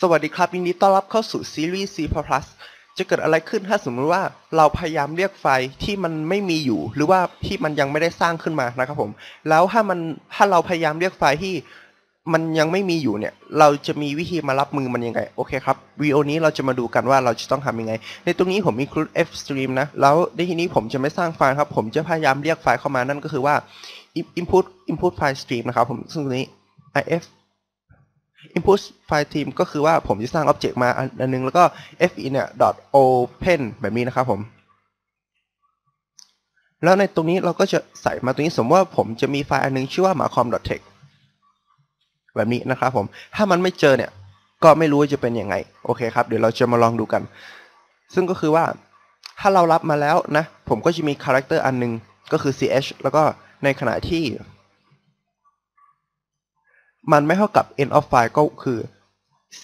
สวัสดีครับยินดีต้อนรับเข้าสู่ซีรีส์ C++ จะเกิดอะไรขึ้นถ้าสมมติว่าเราพยายามเรียกไฟล์ที่มันไม่มีอยู่ หรือว่าที่มันยังไม่ได้สร้างขึ้นมานะครับผม แล้วถ้ามันถ้าเราพยายามเรียกไฟล์ที่มันยังไม่มีอยู่เนี่ย เราจะมีวิธีมารับมือมันยังไง โอเคครับวิดีโอนี้เราจะมาดูกันว่าเราจะต้องทำยังไง ในตรงนี้ผม include fstream นะ แล้วในที่นี้ผมจะไม่สร้างไฟล์ครับ ผมจะพยายามเรียกไฟล์เข้ามานั่นก็คือว่า input input file stream นะครับผมซึ่งตรงนี้ if input file team ก็คือว่าผมจะสร้าง object มาอันนนึง แล้วก็ fe เนี่ย dot open แบบนี้นะครับผม แล้วในตรงนี้เราก็จะใส่มาตรงนี้สมมติว่าผมจะมีไฟล์อันนึงชื่อว่า marcom text แบบนี้นะครับผม ถ้ามันไม่เจอเนี่ย ก็ไม่รู้ว่าจะเป็นยังไง โอเคครับ เดี๋ยวเราจะมาลองดูกัน ซึ่งก็คือว่าถ้าเรารับมาแล้วนะ ผมก็จะมีคาแรคเตอร์อันนึงก็คือ ch แล้วก็ในขณะที่ มันไม่เท่ากับ end of file ก็คือ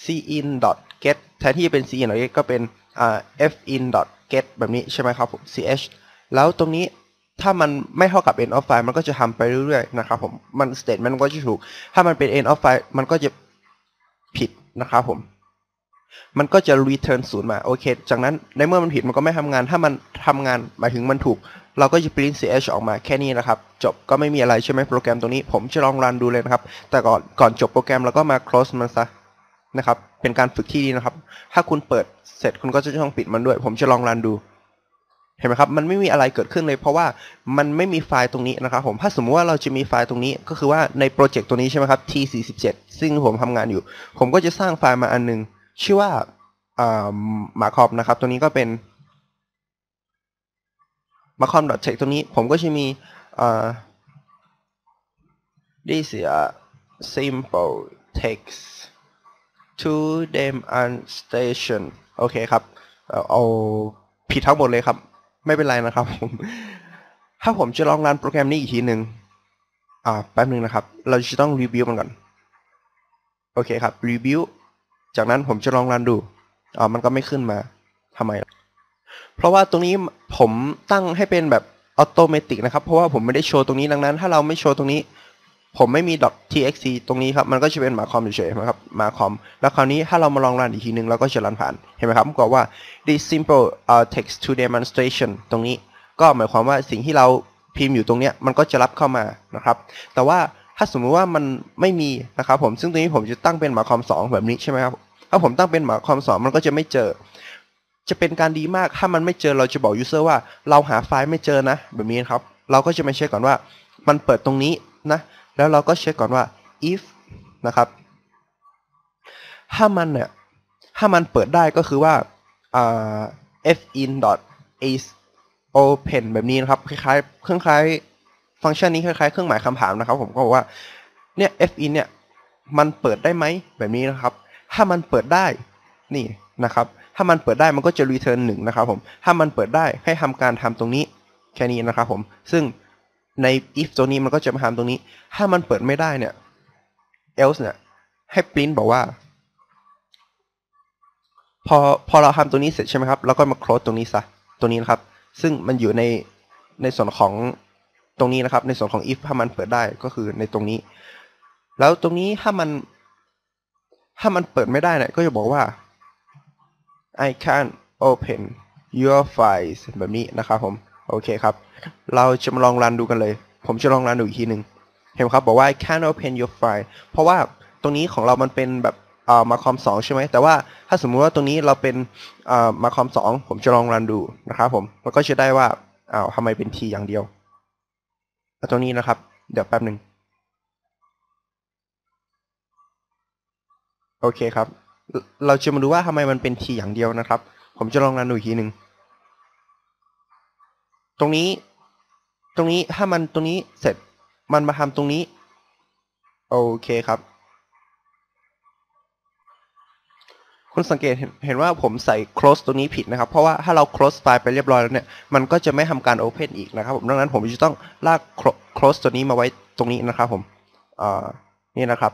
cin.get แทนที่จะเป็น cin.get ก็เป็นอ่า fin.get แบบนี้ใช่ไหมครับผม ch แล้วตรงนี้ถ้ามันไม่เท่ากับ end of file มันก็จะทำไปเรื่อยๆนะครับผม มัน statement มันก็จะถูก ถ้ามันเป็น end of file มันก็จะผิดนะครับผม มันก็จะ return ศูนย์มา โอเค จากนั้นในเมื่อมันผิดมันก็ไม่ทำงาน ถ้ามันทำงานหมายถึงมันถูก เราก็จะ print ch ออกมาแค่นี้นะครับ จบก็ไม่มีอะไรใช่ไหมโปรแกรมตรงนี้ ผมจะลองรันดูเลยนะครับ แต่ก่อนก่อนจบโปรแกรมเราก็มา close มันซะนะครับ เป็นการฝึกที่ดีนะครับ ถ้าคุณเปิดเสร็จคุณก็จะต้องปิดมันด้วย ผมจะลองรันดู เห็นไหมครับ มันไม่มีอะไรเกิดขึ้นเลย เพราะว่ามันไม่มีไฟล์ตรงนี้นะครับ ผม ถ้าสมมุติว่าเราจะมีไฟล์ตรงนี้ ก็คือว่าในโปรเจกต์ตัวนี้ใช่ไหมครับ T47 ซึ่งผมทำงานอยู่ ผมก็จะสร้างไฟล์มาอันนึง ชื่อว่ามาคอมนะครับ ตัวนี้ก็เป็น มาคอม .text ตัวนี้ผมก็จะมี this is a simple text to them on station โอเคครับเอาเอาผิดทั้งหมดเลยครับ ไม่เป็นไรนะครับผม ถ้าผมจะลองรันโปรแกรมนี้อีกทีหนึ่งอ่า แป๊บนึงนะครับ เราจะต้องรีวิวมันก่อน โอเคครับรีวิวจากนั้นผมจะลองรันดู อ่า มันก็ไม่ขึ้นมาทำไม เพราะว่าตรงนี้ผมตั้งให้เป็นแบบออโตเมติกนะครับ เพราะว่าผมไม่ได้โชว์ตรงนี้ดังนั้น ถ้าเราไม่โชว์ตรงนี้ ผมไม่มี .txt ตรงนี้ครับ มันก็จะเป็นหมาคอมเฉยๆนะครับหมาคอม แล้วคราวนี้ถ้าเรามาลองรันอีกทีนึงเราก็จะรันผ่าน เห็นไหมครับก็ว่า this simple uh, text to demonstration ตรงนี้ ก็หมายความว่าสิ่งที่เราพิมพ์อยู่ตรงเนี้ยมันก็จะรับเข้ามานะครับ แต่ว่าถ้าสมมุติว่ามันไม่มีนะครับผมซึ่งตรงนี้ผมจะตั้งเป็นหมาคอม 2 แบบนี้ใช่ไหมครับถ้าผมตั้งเป็นหมาคอม 2 มันก็จะไม่เจอ จะเป็นการดีมากถ้ามันไม่เจอเราจะบอก user ว่าเราหาไฟล์ไม่เจอนะ แบบนี้ครับ เราก็จะมาเช็คก่อนว่า มันเปิดตรงนี้นะ แล้วเราก็เช็คก่อนว่า if นะครับ ถ้ามันเนี่ยถ้ามันเปิดได้ก็คือว่า fin is open แบบนี้นะครับ คล้ายๆเครื่องคล้ายฟังก์ชันนี้คล้ายๆเครื่องหมายคำถามนะครับ ผมก็บอกว่าเนี่ย fin เนี่ยมันเปิดได้ไหมแบบนี้นะครับ ถ้ามันเปิดได้นี่นะครับ ถ้ามันเปิดได้มันก็จะ return 1นะครับผม ถ้ามันเปิดได้ให้ทำการทำตรงนี้แค่นี้นะครับผม ซึ่งใน if ตัวนี้มันก็จะมาทำตรงนี้ ถ้ามันเปิดไม่ได้เนี่ย else เนี่ยให้ print บอกว่า พอพอเราทำตัวนี้เสร็จใช่ไหมครับแล้วก็มา close ตรงนี้ซะตัวนี้นะครับ ซึ่งมันอยู่ในในส่วนของตรงนี้นะครับ ในส่วนของ if ถ้ามันเปิดได้ก็คือในตรงนี้ แล้วตรงนี้ถ้ามัน ถ้ามันเปิดไม่ได้เนี่ยก็จะบอกว่า I can't open your files แบบนี้นะครับผม โอเคครับ เราจะมาลองรันดูกันเลย ผมจะลองรันดูอีกทีหนึ่งเห็นไหมครับบอกว่า I can't open your file เพราะว่าตรงนี้ของเรามันเป็นแบบอ่ามาคอมสองใช่ไหม แต่ว่าถ้าสมมุติว่าตรงนี้เราเป็นอ่ามาคอมสองผมจะลองรันดูนะครับผมแล้วก็จะได้ว่าอ้าวทำไมเป็น T อย่างเดียวตรงนี้นะครับ เดี๋ยวแป๊บหนึ่งโอเคครับ เราจะมาดูว่าทำไมมันเป็น T อย่างเดียวนะครับ ผมจะลองรันดูอีกทีหนึ่งตรงนี้ ตรงนี้ถ้ามันตรงนี้เสร็จมันมาทำตรงนี้ โอเคครับคุณสังเกตเห็นเห็นว่าผมใส่ close ตรงนี้ผิดนะครับ เพราะว่าถ้าเรา close ไฟล์ไปเรียบร้อยแล้วเนี่ย มันก็จะไม่ทำการ open อีกนะครับผมดังนั้นผมจะต้องลาก close ตัวนี้มาไว้ตรงนี้นะครับผมอ่านี่นะครับ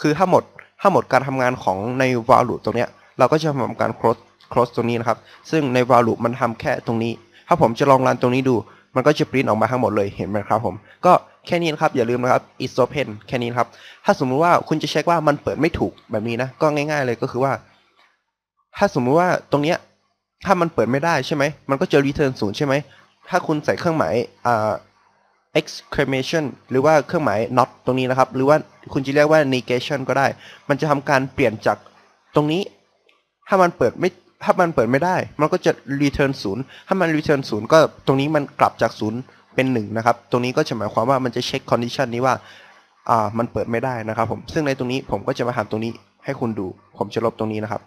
คือถ้าหมด ถ้าหมดการทำงานของใน while loop ตรงเนี้ยเราก็จะทำการ close close ตรงนี้นะครับ ซึ่งใน while loop มันทำแค่ตรงนี้ ถ้าผมจะลองรันตรงนี้ดู มันก็จะปริ้นออกมาทั้งหมดเลยเห็นไหมครับผมก็แค่นี้นะครับ อย่าลืมนะครับ is open แค่นี้นครับ ถ้าสมมุติว่าคุณจะเช็คว่ามันเปิดไม่ถูกแบบนี้นะ ก็ง่ายๆเลยก็คือว่า ถ้าสมมุติว่าตรงเนี้ยถ้ามันเปิดไม่ได้ใช่ไหม มันก็จะ return ศูนย์ใช่ไหม ถ้าคุณใส่เครื่องหมายอ่า exclamation หรือว่าเครื่องหมาย not ตรงนี้นะครับ หรือว่าคุณจะเรียกว่า negation ก็ได้ มันจะทำการเปลี่ยนจากตรงนี้ ถ้ามันเปิดไม่ถ้ามันเปิดไม่ได้ มันก็จะ return ศูนย์ถ้ามัน return ศูนย์ก็ตรงนี้มันกลับจากศูนย์เป็นหนึ่งนะครับ ตรงนี้ก็จะหมายความว่ามันจะเช็ค condition นี้ว่า อ่า มันเปิดไม่ได้นะครับผม ซึ่งในตรงนี้ผมก็จะมาทำตรงนี้ให้คุณดู ผมจะลบตรงนี้นะครับ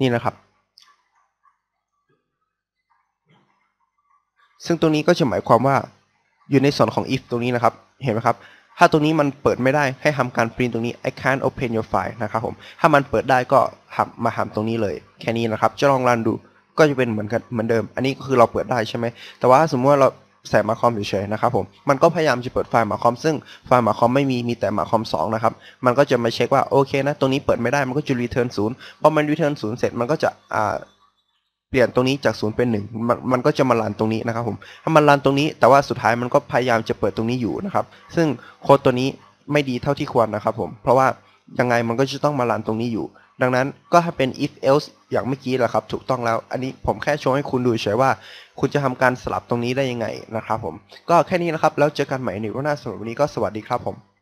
นี่นะครับ ซึ่งตรงนี้ก็จะหมายความว่าอยู่ในส่วนของ if ตรงนี้นะครับ เห็นไหมครับ ถ้าตรงนี้มันเปิดไม่ได้ให้ทำการ print ตรงนี้ I can't open your file นะครับผม ถ้ามันเปิดได้ก็ทำมาทำตรงนี้เลย แค่นี้นะครับ จะลองรันดูก็จะเป็นเหมือนกันเหมือนเดิม อันนี้ก็คือเราเปิดได้ใช่ไหม แต่ว่าสมมติว่าเราใส่มาคอมเฉยๆนะครับผม มันก็พยายามจะเปิดไฟล์มาคอม ซึ่งไฟล์มาคอมไม่มี มีแต่มาคอม2นะครับ มันก็จะมาเช็คว่าโอเคนะ ตรงนี้เปิดไม่ได้ มันก็จะ return ศูนย์พอมัน return ศูนย์เสร็จ มันก็จะอ่า เปลี่ยนตรงนี้จากศูนย์เป็นหนึ่งมันมันก็จะมาลันตรงนี้นะครับผมถ้ามันลันตรงนี้ แต่ว่าสุดท้ายมันก็พยายามจะเปิดตรงนี้อยู่นะครับ ซึ่งโค้ดตัวนี้ไม่ดีเท่าที่ควรนะครับผมเพราะว่ายังไงมันก็จะต้องมาลันตรงนี้อยู่ ดังนั้นก็ถ้าเป็น if else อย่างเมื่อกี้แหละครับ ถูกต้องแล้วอันนี้ผมแค่โชว์ให้คุณดูเฉยว่า คุณจะทำการสลับตรงนี้ได้ยังไงนะครับผมก็แค่นี้นะครับแล้วเจอกันใหม่ในวันหน้าสำหรับวันนี้ก็สวัสดีครับผม